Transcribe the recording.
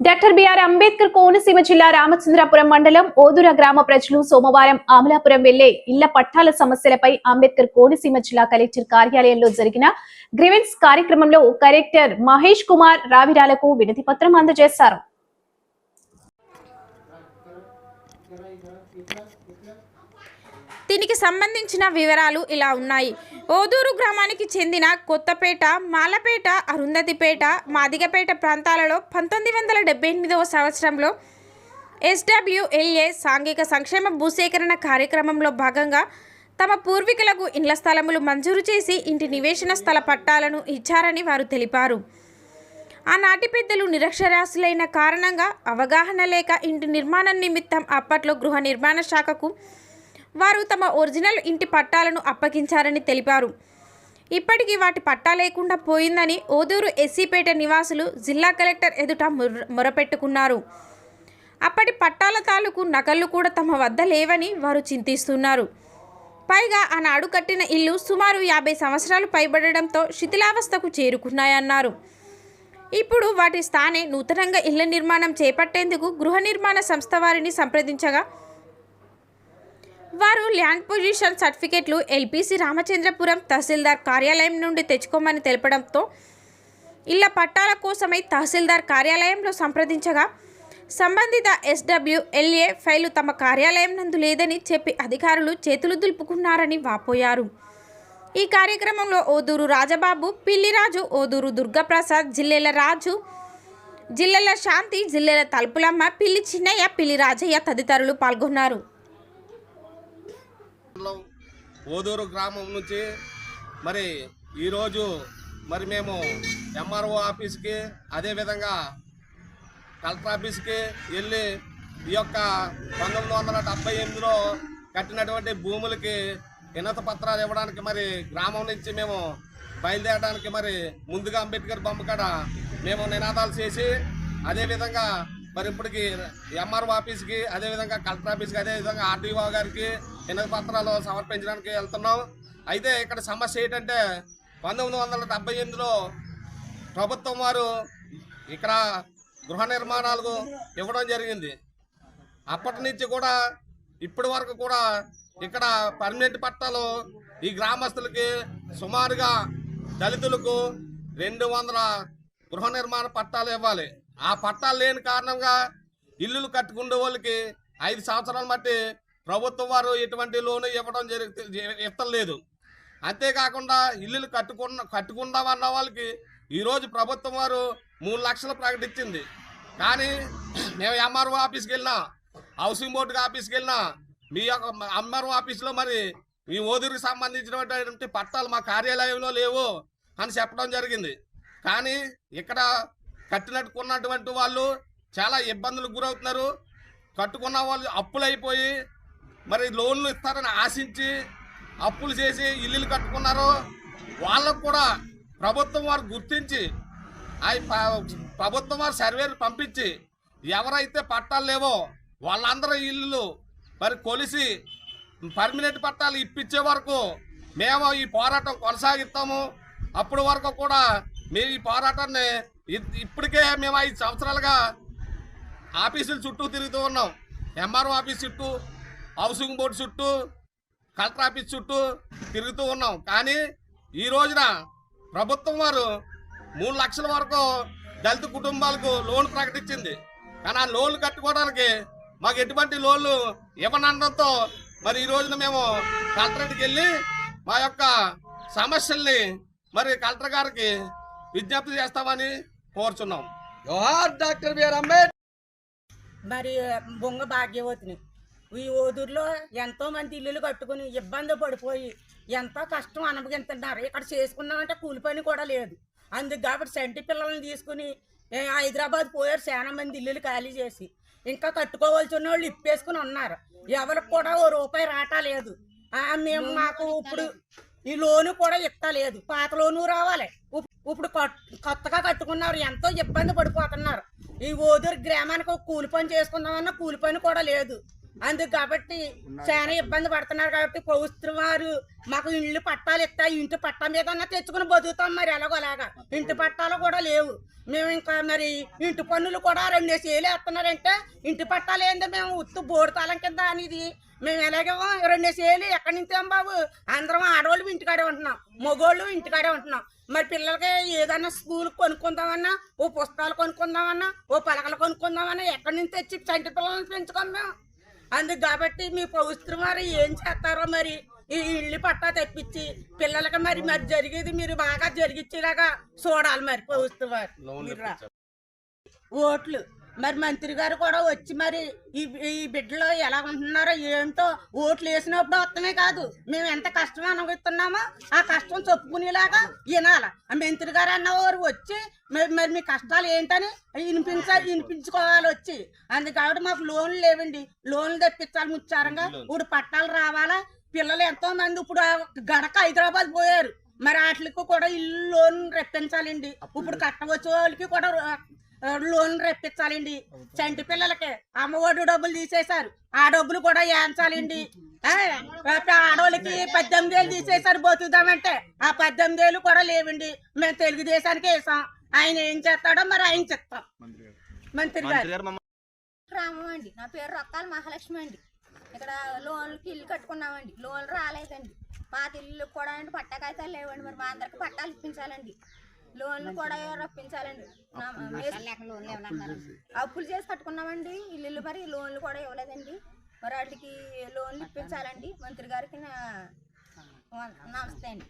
Doctor BR Ambedkar Konaseema జిల్లా రామచంద్రాపురం మండలం ఓదుర గ్రామ ప్రజలు సోమవారం ఆమలాపురం వెళ్ళే ఇళ్ళ పట్టాల సమస్యలపై అంబేద్కర్ కోనసీమ జిల్లా కలెక్టర్ కార్యాలయంలో జరిగిన గ్రివెన్స్ కార్యక్రమంలో కలెక్టర్ మహేష్ కుమార్ రావిరాలకు వినతి పత్రం అందజేశారు. దీనికి సంబంధించిన వివరాలు ఇలా ఉన్నాయి. ఓదూరు గ్రామానికి చెందిన కొత్తపేట మాలపేట అరుంధతిపేట మాదిగపేట ప్రాంతాలలో పంతొమ్మిది వందల డెబ్బై ఎనిమిదవ సంవత్సరంలో ఎస్డబ్ల్యూఎల్ఏ సాంఘిక సంక్షేమ భూసేకరణ కార్యక్రమంలో భాగంగా తమ పూర్వీకులకు ఇండ్ల స్థలములు మంజూరు చేసి ఇంటి నివేశన స్థల పట్టాలను ఇచ్చారని వారు తెలిపారు. ఆనాటి పెద్దలు నిరక్షరాస్యులైన కారణంగా అవగాహన లేక ఇంటి నిర్మాణం నిమిత్తం అప్పట్లో గృహ నిర్మాణ శాఖకు వారు తమ ఒరిజినల్ ఇంటి పట్టాలను అప్పగించారని తెలిపారు. ఇప్పటికీ వాటి పట్టా లేకుండా పోయిందని ఓదూరు ఎస్సీపేట నివాసులు జిల్లా కలెక్టర్ ఎదుట మొర మొరపెట్టుకున్నారు. అప్పటి పట్టాల తాలూకు నకళ్ళు కూడా తమ వద్ద లేవని వారు చింతిస్తున్నారు. పైగా ఆనాడు కట్టిన ఇల్లు సుమారు యాభై సంవత్సరాలు పైబడడంతో శిథిలావస్థకు చేరుకున్నాయన్నారు. ఇప్పుడు వాటి స్థానే నూతనంగా ఇళ్ళ నిర్మాణం చేపట్టేందుకు గృహ నిర్మాణ సంస్థ వారిని సంప్రదించగా వారు ల్యాండ్ పొజిషన్ సర్టిఫికెట్లు ఎల్పిసి రామచంద్రపురం తహసీల్దార్ కార్యాలయం నుండి తెచ్చుకోమని తెలపడంతో ఇళ్ళ పట్టాల కోసమై తహసీల్దార్ కార్యాలయంలో సంప్రదించగా సంబంధిత ఎస్డబ్ల్యూఎల్ఏ ఫైలు తమ కార్యాలయం నందు లేదని చెప్పి అధికారులు చేతులు దులుపుకున్నారని వాపోయారు. ఈ కార్యక్రమంలో ఓదూరు రాజబాబు పిల్లిరాజు ఓదూరు దుర్గాప్రసాద్ జిల్లెల రాజు జిల్లెల శాంతి జిల్లెల తలుపులమ్మ పిల్లి చిన్నయ్య పిల్లి రాజయ్య తదితరులు పాల్గొన్నారు. మండలం ఓదూరు గ్రామం నుంచి మరి ఈరోజు మరి మేము ఎంఆర్ఓ ఆఫీస్కి అదేవిధంగా కలెక్టర్ ఆఫీస్కి వెళ్ళి ఈ యొక్క పంతొమ్మిది వందల డెబ్బై ఎనిమిదిలో కట్టినటువంటి భూములకి వినత పత్రాలు ఇవ్వడానికి మరి గ్రామం నుంచి మేము బయలుదేరడానికి మరి ముందుగా అంబేద్కర్ బొమ్మ కాడ మేము నినాదాలు చేసి అదేవిధంగా మరి ఇప్పటికి ఎంఆర్ఓ ఆఫీస్కి అదేవిధంగా కలెక్టర్ ఆఫీస్కి అదేవిధంగా ఆర్డీఓ గారికి వినతి పత్రాలు సమర్పించడానికి వెళ్తున్నాం. అయితే ఇక్కడ సమస్య ఏంటంటే పంతొమ్మిది వందల డెబ్బై ఎనిమిదిలో ప్రభుత్వం వారు ఇక్కడ గృహ నిర్మాణాలకు ఇవ్వడం జరిగింది. అప్పటి నుంచి కూడా ఇప్పటి వరకు కూడా ఇక్కడ పర్మనెంట్ పట్టాలు ఈ గ్రామస్తులకి సుమారుగా దళితులకు రెండు వందల గృహ నిర్మాణ పట్టాలు ఇవ్వాలి. ఆ పట్టాలు లేని కారణంగా ఇల్లులు కట్టుకునే వాళ్ళకి ఐదు సంవత్సరాలు బట్టి ప్రభుత్వం వారు ఎటువంటి లోను ఇవ్వడం జరుగుతుంది ఇవ్వలేదు అంతేకాకుండా ఇల్లులు కట్టుకున్న కట్టుకుందామన్న వాళ్ళకి ఈరోజు ప్రభుత్వం వారు మూడు లక్షలు ప్రకటించింది కానీ మేము ఎంఆర్ఓ ఆఫీస్కి వెళ్ళినా హౌసింగ్ బోర్డు ఆఫీస్కి వెళ్ళినా మీ యొక్క ఎంఆర్ఓ ఆఫీస్లో మరి మీ ఓదురికి సంబంధించినటువంటి పట్టాలు మా కార్యాలయంలో లేవు అని చెప్పడం జరిగింది. కానీ ఇక్కడ కట్టినట్టుకున్నటువంటి వాళ్ళు చాలా ఇబ్బందులకు గురవుతున్నారు. కట్టుకున్న వాళ్ళు అప్పులు అయిపోయి మరి లోన్లు ఇస్తారని ఆశించి అప్పులు చేసి ఇల్లులు కట్టుకున్నారు వాళ్ళకు కూడా ప్రభుత్వం వారు గుర్తించి అవి ప్రభుత్వం వారు సర్వేలు పంపించి ఎవరైతే పట్టాలు లేవో వాళ్ళందరూ ఇల్లు మరి కొలిసి పర్మనెంట్ పట్టాలు ఇప్పించే వరకు మేము ఈ పోరాటం కొనసాగిస్తాము. అప్పటి వరకు కూడా మేము ఈ పోరాటాన్ని ఇప్పటికే మేము ఐదు సంవత్సరాలుగా ఆఫీసుల చుట్టూ తిరుగుతూ ఉన్నాం. ఎంఆర్ఓ ఆఫీస్ చుట్టూ హౌసింగ్ బోర్డు చుట్టూ కలెక్టర్ ఆఫీస్ చుట్టూ తిరుగుతూ ఉన్నాం. కానీ ఈ రోజున ప్రభుత్వం వారు మూడు లక్షల వరకు దళిత కుటుంబాలకు లోన్ ప్రకటించింది. కానీ ఆ లోన్లు కట్టుకోవడానికి మాకు ఎటువంటి లోన్లు ఇవ్వనండంతో మరి ఈ రోజున మేము కలెక్టరేట్కి వెళ్ళి మా యొక్క సమస్యల్ని మరి కలెక్టర్ గారికి విజ్ఞప్తి చేస్తామని కోరుచున్నాం. జోహార్ డాక్టర్ బిఆర్ అంబేద్కర్ మరి బొంగ భాగ్యవతిని. ఈ ఊదుర్లో ఎంతో మంది ఇల్లులు కట్టుకుని ఇబ్బంది పడిపోయి ఎంతో కష్టం అనుభవిస్తున్నారు ఇక్కడ చేసుకున్నామంటే కూలి పని కూడా లేదు. అందుకు కాబట్టి సంటి పిల్లల్ని తీసుకుని హైదరాబాద్ పోయారు చాలా మంది ఇల్లులు ఖాళీ చేసి. ఇంకా కట్టుకోవాల్సిన వాళ్ళు ఇప్పేసుకుని ఉన్నారు. ఎవరికి కూడా ఓ రూపాయి రాటా లేదు. ఆ, మేము మాకు ఇప్పుడు ఈ లోను కూడా ఇస్తలేదు పాత లోను రావాలి. ఇప్పుడు కొత్తగా కట్టుకున్నారు ఎంతో ఇబ్బంది పడిపోతున్నారు. ఈ ఓదూరు గ్రామానికి ఒక కూలి పని చేసుకుందామన్నా కూలి పని కూడా లేదు. అందుకు కాబట్టి చాలా ఇబ్బంది పడుతున్నారు కాబట్టి ప్రభుత్వం వారు మాకు ఇళ్ళు పట్టాలు ఇస్తా ఇంటి పట్టా మీద తెచ్చుకుని బతుకుతాం మరి ఎలాగోలాగా ఇంటి పట్టాలు కూడా లేవు. మేము ఇంకా మరి ఇంటి పన్నులు కూడా రెండేసి ఏళ్ళు వేస్తున్నారంటే ఇంటి పట్టాలు ఏందో? మేము ఉత్తు బోడుతాలం కింద అనేది. మేము ఎలాగేమో రెండేసి ఏళ్ళు ఎక్కడి నుంచి ఏం బాబు? అందరం ఆడవాళ్ళు ఇంటికాడే ఉంటున్నాం. మగోళ్ళు ఇంటికాడే ఉంటున్నాం. మరి పిల్లలకి ఏదన్నా స్కూల్ కొనుక్కుందామన్నా ఓ పుస్తకాలు కొనుక్కుందామన్నా ఓ పలకలు కొనుక్కుందామన్నా ఎక్కడి నుంచి తెచ్చి చంటి పిల్లల్ని పెంచుకోం మేము? అందుకు కాబట్టి మీ ప్రభుత్వం వారు ఏం చేస్తారో మరి? ఈ ఇల్లు పట్టా తెప్పించి పిల్లలకి మరి మరి జరిగేది మీరు బాగా జరిగించేలాగా చూడాలి మరి ప్రభుత్వం వారు. ఓట్లు. మరి మంత్రి గారు కూడా వచ్చి మరి ఈ ఈ బిడ్డలో ఎలా ఉంటున్నారో ఏంటో ఓట్లు వేసినప్పుడు అర్థమే కాదు. మేము ఎంత కష్టం అనుభవిస్తున్నామో ఆ కష్టం చెప్పుకునేలాగా వినాల. ఆ మంత్రి గారు అన్నవారు వచ్చి మరి మరి మీ కష్టాలు ఏంటని వినిపించాలి వినిపించుకోవాలి వచ్చి. అందుకు కాబట్టి మాకు లోన్లు లేవండి. లోన్లు తెప్పించాలి ముచ్చారంగా. ఇప్పుడు పట్టాలు రావాలా? పిల్లలు ఎంతో మంది ఇప్పుడు గడక హైదరాబాద్ పోయారు. మరి వాటికి కూడా ఇల్లు లోన్ రెప్పించాలండి. ఇప్పుడు కట్టవచ్చే వాళ్ళకి కూడా లోన్ రెప్పించాలండి. చంటి పిల్లలకి అమ్మఒడి డబ్బులు తీసేశారు. ఆ డబ్బులు కూడా వేయించాలండి ఆ, ఆడవాళ్ళకి పద్దెనిమిది వేలు తీసేశారు బతుకుదామంటే. ఆ పద్దెనిమిది వేలు కూడా లేవండి. మేము తెలుగుదేశానికి వేసాం. ఆయన ఏం చేస్తాడో మరి ఆయన చెప్తాం. మంత్రి గారు. అండి. నా పేరు రొక్కాల మహాలక్ష్మి అండి. ఇక్కడ లోన్లకి ఇల్లు కట్టుకున్నామండి. లోన్లు రాలేదండి. పాత ఇల్లు కూడా అండి పట్టా కాగితాలు లేవండి. మరి మా అందరికి పట్టాలు ఇప్పించాలండి. లోన్లు కూడా రప్పించాలండి. అప్పులు చేసి కట్టుకున్నామండి. ఇల్లు మరి లోన్లు కూడా ఇవ్వలేదండి. మరి వాటికి లోన్లు ఇప్పించాలండి. మంత్రి గారికి నమస్తే అండి.